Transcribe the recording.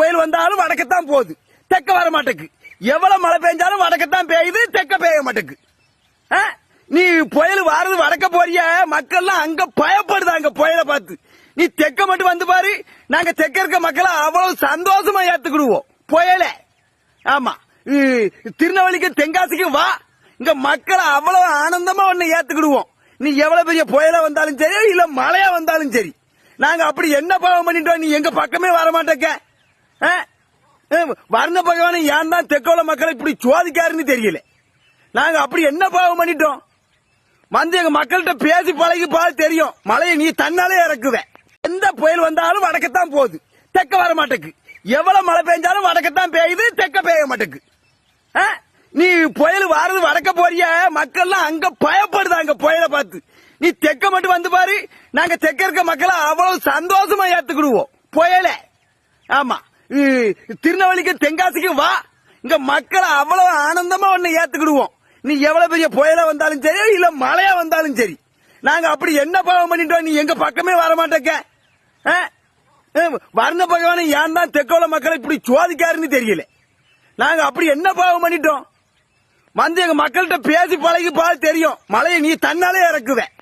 புயல் வந்தாலும் வடக்கத்தான் போகுது. தெக்க வர மாட்டேக்கு. எவ்வளவு மழை பெஞ்சாலும் வடக்கத்தான் பெய்யுது தெக்க பெய்ய மாட்டேக்கு. ஆ? நீ புயல் வாரது வடக்க போறிய மக்கள்லாம் அங்க பயப்படுதாங்க புயலை பார்த்து. நீ தெக்க மட்டும் வந்து பாரு நாங்க தெக்க இருக்க மக்களை அவ்வளவு சந்தோஷமா ஏத்துக்கிடுவோம். புயல. ஆமா. திருநெல்வேலிக்கு தென்காசிக்கு வா. இங்க மக்களை அவ்வளவு ஆனந்தமா ஒன்னு ஏத்துக்கிடுவோம். நீ எவ்வளவு பெரிய புயலா வந்தாலும் சரி இல்ல மழையா வந்தாலும் சரி. நாங்க அப்படி என்ன பாவம் பண்ணிட்டோம் நீ எங்க பக்கமே வர மாட்டேக்க. வர்ண பகவான் ஏன் தான் தெக்கோல மக்களை இப்படி சோதிக்காருன்னு தெரியல. நாங்க அப்படி என்ன பாவம் பண்ணிட்டோம்? வந்து எங்க மக்கள்கிட்ட பேசி பழகி பால் தெரியும். மழையை நீ தன்னாலே இறக்குவ. எந்த புயல் வந்தாலும் வடக்கத்தான் போகுது. தெக்க வர மாட்டேக்கு. எவ்வளவு மழை பெஞ்சாலும் வடக்கத்தான் பெய்யுது தெக்க பெய்ய மாட்டேக்கு. ஆ? நீ புயல் வாரது வடக்க போறிய? மக்கள்லாம் அங்க பயப்படுதாங்க புயலை பார்த்து. நீ தெக்க மட்டும் வந்து பாரு. நாங்க தெக்க இருக்க மக்களை அவ்வளவு சந்தோஷமா ஏத்துக்கிடுவோம். புயல. ஆமா. திருநெல்வேலிக்கு தென்காசிக்கும் வா. இங்க மக்களை அவ்வளவு ஆனந்தமா உன்னை ஏத்துக்கிடுவோம். நீ எவ்வளவு பெரிய புயலா வந்தாலும் சரி இல்ல மழையா வந்தாலும் சரி. நாங்க அப்படி என்ன பாவம் பண்ணிட்டோம் நீ எங்க பக்கமே வர மாட்டேக்க. ஆ? வர்ண பகவான் ஏன் தான் தெற்கோல மக்களை இப்படி சோதிக்காருன்னு தெரியல. நாங்க அப்படி என்ன பாவம் பண்ணிட்டோம்? வந்து எங்க மக்கள்கிட்ட பேசி பழகி பால் தெரியும். மழையை நீ தன்னாலே இறக்குவேன்